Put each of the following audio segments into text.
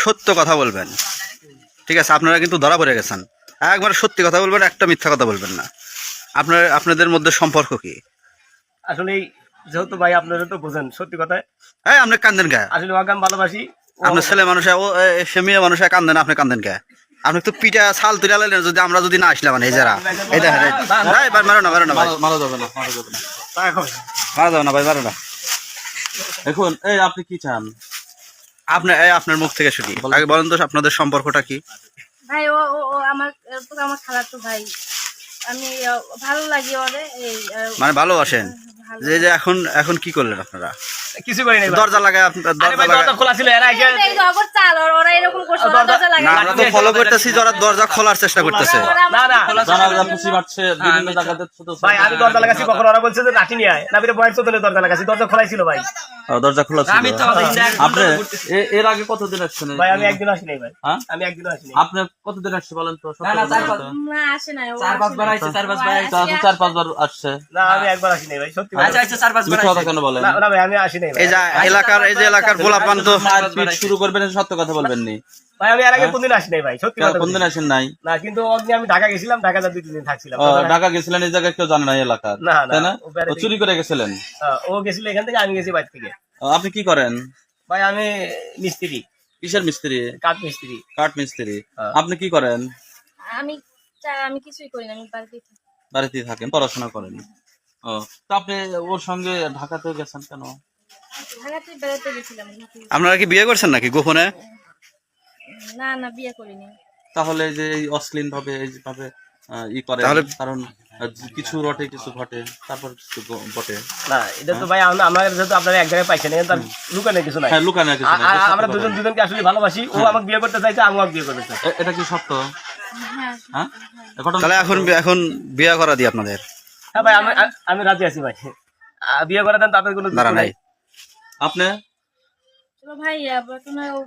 সত্য কথা বলবেন। ঠিক আছে আপনারা কিন্তু ধরা পড়ে গেছেন। একবার সত্যি কথা বলবেন একটা মিথ্যা কথা বলবেন না। আপনার আপনাদের মধ্যে সম্পর্ক কি? আসলে যেহেতু ভাই আপনারা তো বোঝেন সত্যি কথা হ্যাঁ আপনি কান্দেন কে? আসলে ওকে আমি ভালোবাসি আপনার ছেলে মানুষ ও সে মেয়ে মানুষ কান্দেন আপনি কান্দেন কে? আপনি তো পিঠা ছাল তুলে লাইলেন যদি আমরা যদি না আসলাম মানে এই যারা। এই দেখেন ভাই ভাই মারো না মারো না ভাই। মারা- যাবে না মারা যাবে না। মারা যাবে না ভাই মারো না। এখন এই আপনি কি চান? আপনার এই আপনার মুখ থেকে শুনি। আগে বলেন তো আপনাদের সম্পর্কটা কি? ভাই ও ও ও আমার তো আমার খালাতো ভাই। আমি ভালো লাগে ওরে এই মানে ভালোবাসেন? যে যে এখন এখন কি করলেন আপনারা? কিছু করি নাই দরজা লাগায় দরজা লাগায় খোলা ছিল এরা এসে এই তো অগর চাল ওর- ওরা এরকম করছে দরজা- দরজা না আমরা তো ফলো করতেছি যারা দরজা খোলার চেষ্টা করতেছে না না জানালা পুষি মারছে বিভিন্ন জায়গাতে ছোট ভাই আমি দরজা লাগাছি কখন ওরা বলছে যে লাঠি নিয়ে আয় না বেরে বয়ের চোদনে দরজা লাগাছি দরজা খোলাই ছিল ভাই দরজা খোলা ছিল আপনি এর আগে কতদিন আসছেন ভাই আমি একদিন আসি নাই ভাই হ্যাঁ? আমি একদিন আসি নাই আপনি কতদিন আসছে বলেন তো সত্য কথা বলেন তো। না আসে না চার পাঁচবার আইছে, চার পাঁচবার আইছে। তা তো চার পাঁচবার আসছে না আমি একবার আসি নাই ভাই সত্যি আচ্ছা আচ্ছা চার মিথ্যা কথা আইছে। কেন বলেন না না ভাই আমি আসি নাই এই যে এলাকার এই যে এলাকার গোলাপান তো শুরু করবেন সত্য কথা বলবেন নি। ভাই আমি এর আগে কোনদিন আসি নাই ভাই সত্যি কথা কোনদিন আসেন নাই? না কিন্তু অগ্নি আমি ঢাকা গেছিলাম ঢাকা যা দুই তিন দিন থাকছিলাম। ঢাকা গেছিলেন এই জায়গায় কেউ জানে না এলাকার। না, না, তাই না? ও চুরি করে গেছিলেন? ও গেছিল এখান থেকে আমি গেছি বাইর থেকে। আপনি কি করেন? ভাই আমি মিস্ত্রি। কিসের মিস্ত্রি? কাঠ মিস্ত্রি। কাঠ মিস্ত্রি। হ্যাঁ। আপনি কি করেন? আমি আমি কিছুই করি না আমি বাড়িতে থাকি। বাড়িতেই থাকেন পড়াশোনা করেন। ও তো আপনি ওর সঙ্গে ঢাকাতে গেছেন কেন? আপনারা কি বিয়ে করছেন নাকি গোপনে? না না বিয়ে করিনি। তাহলে যে এই অশ্লীল ভাবে এই ভাবে ই করে কারণ কিছু রটে কিছু ঘটে তারপর কিছু ঘটে না এটা তো ভাই আমরা আমরা যেহেতু আপনারা এক জায়গায় পাইছেন এখানে তার লুকানোর কিছু নাই। হ্যাঁ লুকানো কিছু নেই, আমরা দুজন দুজনকে আসলে ভালোবাসি ও আমাকে বিয়ে করতে চাইছে আমি আমাকে বিয়ে করতে চাই। এটা কি সত্য? হ্যাঁ। হ্যাঁ? তাহলে এখন এখন বিয়ে করা দিই আপনাদের। হ্যাঁ ভাই আমি আমি রাজি আছি ভাই। বিয়ে করা দেন তাদের কোনো নাই নাই। আপনি ভাই আবার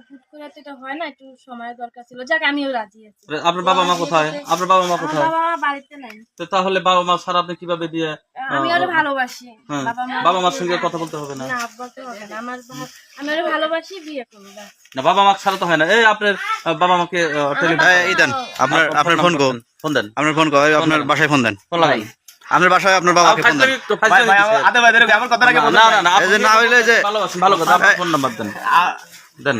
হুট করে তো এটা হয় না একটু সময়ের দরকার ছিল। যাক আমিও রাজি আছি। আপনার বাবা মা কোথায়? আপনার বাবা মা কোথায়? বাবা মা বাড়িতে নাই। তো তাহলে বাবা মা ছাড়া আপনি কীভাবে বিয়ে আমি ওরে ভালোবাসি। হ্যাঁ। বাবা মার সঙ্গে কথা বলতে হবে না। না বলতে হবে না। আমার আমি ওরে ভালোবাসি বিয়ে করব না বাবা মা ছাড়া তো হয় না। এই আপনার বাবা মাকে টেলিফোন এই এই দেন। আপনার আপনার ফোন ফোন দেন। আপনার ফোন আপনার বাসায় ফোন দেন। ফোন আপনার বাসায় আপনার বাবাকে ফোন দেন। ভাই ভাই আমার আদে ভাই আমার বলুন না না না এই যে না হইলে যে ভালোবাসেন ভালো কথা আপনার ফোন নাম্বার দেন। দেন।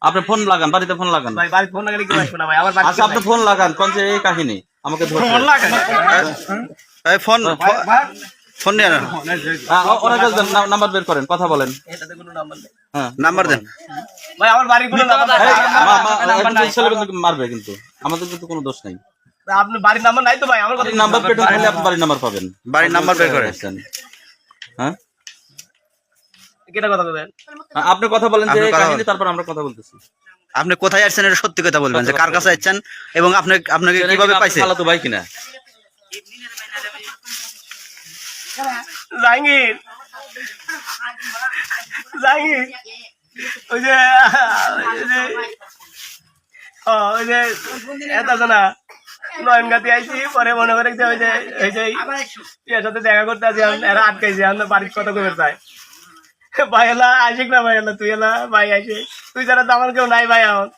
আপনি ফোন লাগান বাড়িতে ফোন লাগান। ভাই বাড়ি ফোন লাগালে কি আসব না ভাই? আমার বাড়ি আচ্ছা আপনি ফোন লাগান কোন যে এই কাহিনী আমাকে ধরতে। এই ফোন ফোন নিয়ে নেন আহ, ও- ওরা বলছেন নাম্বার বের করেন কথা বলেন। এটাতে কোনো নাম্বার নেই। হ্যাঁ। নাম্বার দেন। ভাই আমার কোনো নাম্বার কিন্তু মারবে কিন্তু। আমাদের কিন্তু কোনো দোষ নাই। আপনি বাড়ির নাম্বার নাই তো ভাই আমার কথা নাম্বার প্লেট হলে আপনি বাড়ির নাম্বার পাবেন। বাড়ির নাম্বার বের করেন হ্যাঁ? কেটা কথা বলবেন? আপনি কথা বলেন যে কাহিনী তারপর আমরা কথা বলতেছি। আপনি কোথায় আসছেন এটা সত্যি কথা বলবেন যে কার কাছে আসছেন এবং আপনি আপনাকে কীভাবে পাইছে? খালাতো ভাই কিনা? জাহাঙ্গীর। জাহাঙ্গীর। ওই যে ওই যে ও, ওই যে এত আছে না নয়ন গাতি আইছি, পরে মনে করে সাথে দেখা করতে এরা আটকাইছে বাড়ির কত করে চাই ভাই এলা আসিক না ভাই এলা, তুই এলা, ভাই তুই আমার কেউ নাই ভাই আমার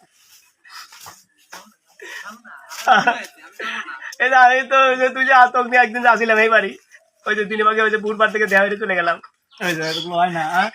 আমি তো ওই যে তুই যে আতক নিয়ে একদিন আসিলাম এই বাড়ি, ওই যে দিনে ওই যে বুধবার থেকে দেওয়া চলে গেলাম। হয় না হ্যাঁ?